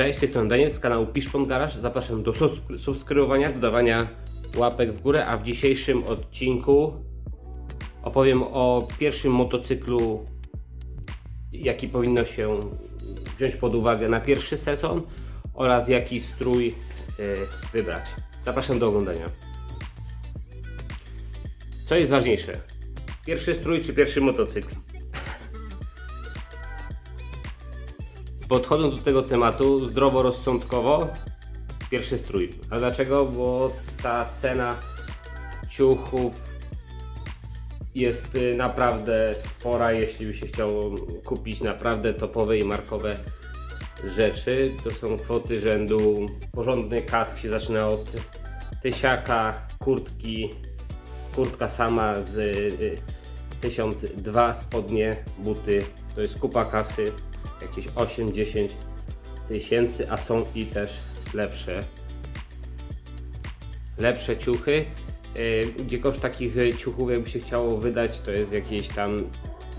Cześć, z tej strony Daniel z kanału Piszpon Garage. Zapraszam do subskrybowania, dodawania łapek w górę, a w dzisiejszym odcinku opowiem o pierwszym motocyklu, jaki powinno się wziąć pod uwagę na pierwszy sezon oraz jaki strój y, wybrać. Zapraszam do oglądania. Co jest ważniejsze? Pierwszy strój czy pierwszy motocykl? Podchodząc do tego tematu zdroworozsądkowo, pierwszy strój. A dlaczego? Bo ta cena ciuchów jest y, naprawdę spora, jeśli by się chciało kupić naprawdę topowe i markowe rzeczy. To są kwoty rzędu, porządny kask się zaczyna od tysiaka, kurtki, kurtka sama z y, 1002 spodnie, buty, to jest kupa kasy, jakieś 8-10 tysięcy, a są i też lepsze. Lepsze ciuchy, y, gdzie koszt takich ciuchów jakby się chciało wydać to jest jakieś tam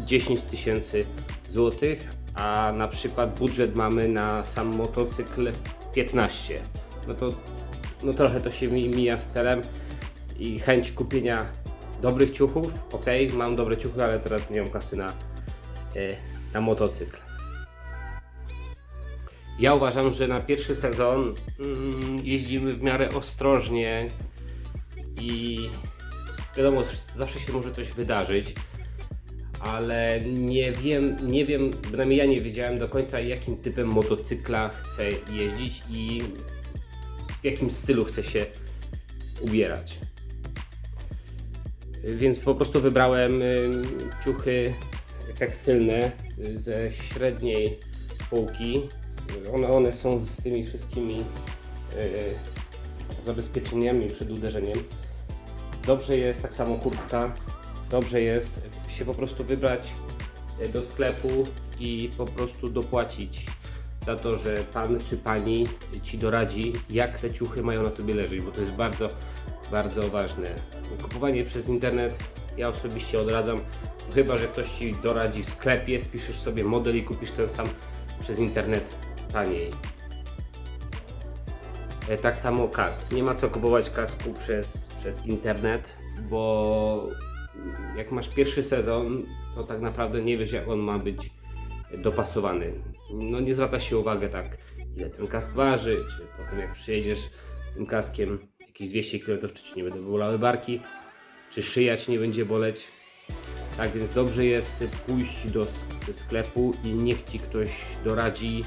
10 tysięcy złotych, a na przykład budżet mamy na sam motocykl 15. No to no trochę to się mi mija z celem i chęć kupienia dobrych ciuchów. Ok, mam dobre ciuchy, ale teraz nie mam kasy na, e, na motocykl. Ja uważam, że na pierwszy sezon mm, jeździmy w miarę ostrożnie i wiadomo, zawsze się może coś wydarzyć, ale nie wiem, nie wiem, przynajmniej ja nie wiedziałem do końca jakim typem motocykla chcę jeździć i w jakim stylu chcę się ubierać. Więc po prostu wybrałem y, ciuchy tekstylne ze średniej półki. One, one są z tymi wszystkimi y, zabezpieczeniami przed uderzeniem. Dobrze jest tak samo kurtka. Dobrze jest się po prostu wybrać y, do sklepu i po prostu dopłacić za to, że pan czy pani ci doradzi, jak te ciuchy mają na tobie leżeć, bo to jest bardzo, bardzo ważne. Kupowanie przez internet ja osobiście odradzam, chyba że ktoś ci doradzi w sklepie, spiszesz sobie model i kupisz ten sam przez internet taniej. E, Tak samo kask. Nie ma co kupować kasku przez, przez internet, bo jak masz pierwszy sezon, to tak naprawdę nie wiesz jak on ma być dopasowany. No nie zwraca się uwagę tak, ile ten kask waży, czy potem jak przyjedziesz tym kaskiem jakieś 200 km, czy ci nie będą bolały barki, czy szyja ci nie będzie boleć. Tak więc dobrze jest pójść do sklepu i niech ci ktoś doradzi,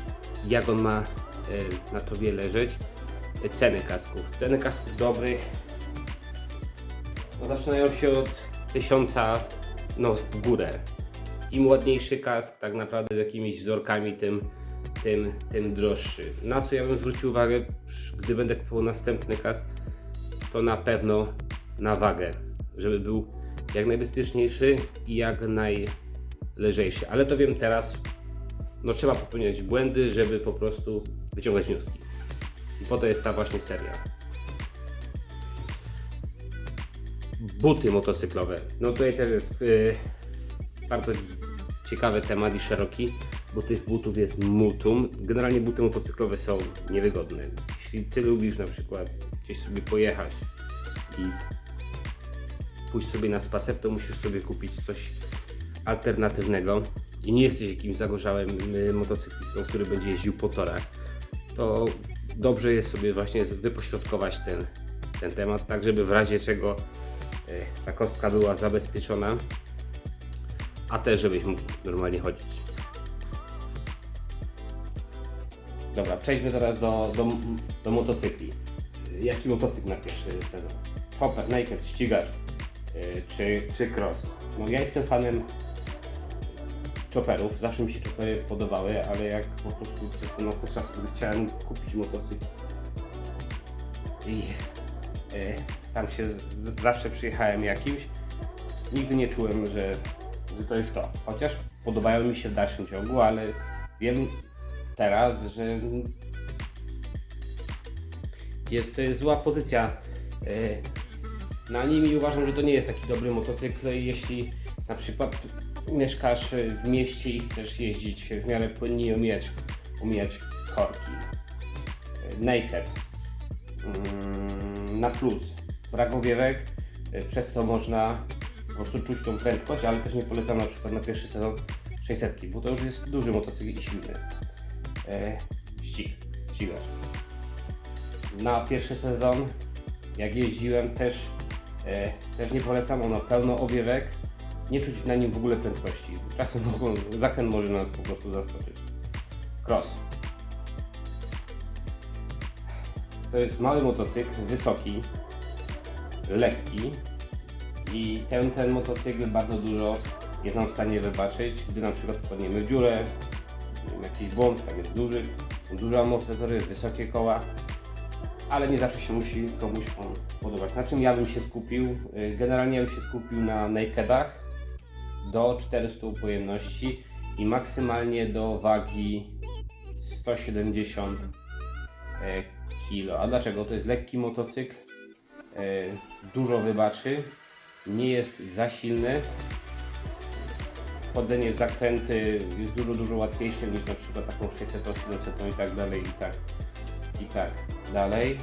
jak on ma e, na tobie leżeć. E, Ceny kasków. Ceny kasków dobrych no, zaczynają się od 1000 no, w górę. Im ładniejszy kask, tak naprawdę z jakimiś wzorkami, tym, tym, tym droższy. Na co ja bym zwrócił uwagę, gdy będę kupował następny kask, to na pewno na wagę, żeby był jak najbezpieczniejszy i jak najlżejszy. Ale to wiem teraz, no trzeba popełniać błędy, żeby po prostu wyciągać wnioski. I po to jest ta właśnie seria. Buty motocyklowe. No tutaj też jest yy, bardzo ciekawy temat i szeroki, bo tych butów jest multum. Generalnie buty motocyklowe są niewygodne. Jeśli ty lubisz na przykład gdzieś sobie pojechać i pójść sobie na spacer, to musisz sobie kupić coś alternatywnego i nie jesteś jakimś zagorzałym y, motocyklistą, który będzie jeździł po torach, to dobrze jest sobie właśnie wypośrodkować ten, ten temat, tak żeby w razie czego y, ta kostka była zabezpieczona, a też żebyś mógł normalnie chodzić. Dobra, przejdźmy teraz do, do, do motocykli. Jaki motocykl na pierwszy sezon? Chopper, Naked, ścigacz yy, czy, czy cross? No ja jestem fanem chopperów, zawsze mi się choppery podobały, ale jak po prostu przez ten okres czasu, gdy chciałem kupić motocykl i yy, tam się z, zawsze przyjechałem jakimś, nigdy nie czułem, że, że to jest to. Chociaż podobają mi się w dalszym ciągu, ale wiem teraz, że jest y, zła pozycja y, na nim i uważam, że to nie jest taki dobry motocykl, jeśli na przykład mieszkasz w mieście i chcesz jeździć w miarę płynnie i omijać, omijać korki. naked mm, na plus. Brak owiewek, e, przez co można po prostu czuć tą prędkość, ale też nie polecam na przykład na pierwszy sezon 600, bo to już jest duży motocykl i silny. E, ścig, ścigacz. Na pierwszy sezon, jak jeździłem, też, e, też nie polecam, ono pełno owiewek, nie czuć na nim w ogóle prędkości. Czasem zakręt może nas po prostu zaskoczyć. Cross. To jest mały motocykl, wysoki, lekki i ten, ten motocykl bardzo dużo jest nam w stanie wybaczyć, gdy na przykład wpadniemy w dziurę, jakiś błąd, tam jest duży, duże amortyzatory, wysokie koła, ale nie zawsze się musi komuś on podobać. Na czym ja bym się skupił? Y, Generalnie bym się skupił na nakedach do 400 pojemności i maksymalnie do wagi 170 kg. A dlaczego? To jest lekki motocykl, e, dużo wybaczy, nie jest za silny. Wchodzenie w zakręty jest dużo, dużo łatwiejsze niż na przykład taką 600, 800 i tak dalej, i tak, i tak dalej.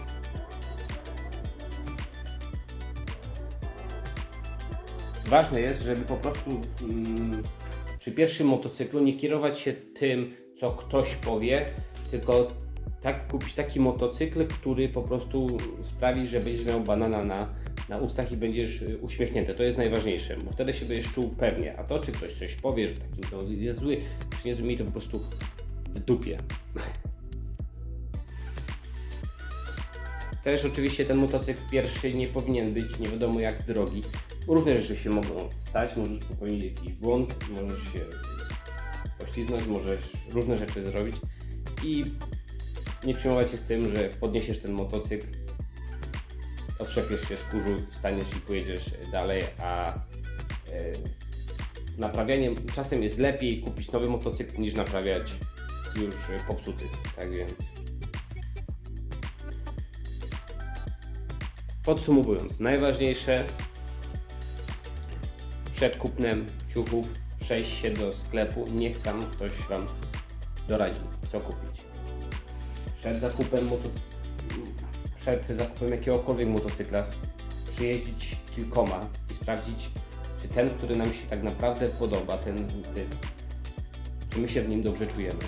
Ważne jest, żeby po prostu mm, przy pierwszym motocyklu nie kierować się tym, co ktoś powie, tylko tak kupić taki motocykl, który po prostu sprawi, że będziesz miał banana na, na ustach i będziesz y, uśmiechnięty. To jest najważniejsze, bo wtedy się będziesz czuł pewnie. A to, czy ktoś coś powie, że takim to jest zły, czy nie zły, mi to po prostu w dupie. Też oczywiście ten motocykl pierwszy nie powinien być nie wiadomo jak drogi. Różne rzeczy się mogą stać, możesz popełnić jakiś błąd, możesz się pośliznąć, możesz różne rzeczy zrobić i nie przejmować się z tym, że podniesiesz ten motocykl, otrzepiesz się z kurzu, staniesz i pojedziesz dalej, a e, naprawianiem czasem jest lepiej kupić nowy motocykl niż naprawiać już popsuty. Tak więc Podsumowując, najważniejsze przed kupnem ciuchów przejść się do sklepu, niech tam ktoś Wam doradzi, co kupić. Przed zakupem, przed zakupem jakiegokolwiek motocykla przyjeździć kilkoma i sprawdzić, czy ten, który nam się tak naprawdę podoba, ten czy my się w nim dobrze czujemy.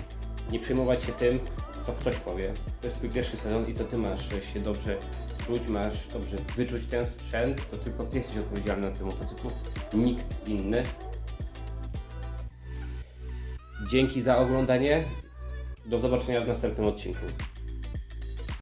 Nie przejmować się tym, co ktoś powie. To jest Twój pierwszy sezon i to Ty masz się dobrze czuć, masz dobrze wyczuć ten sprzęt, to tylko Ty jesteś odpowiedzialny na tym motocyklu, nikt inny. Dzięki za oglądanie. Do zobaczenia w następnym odcinku.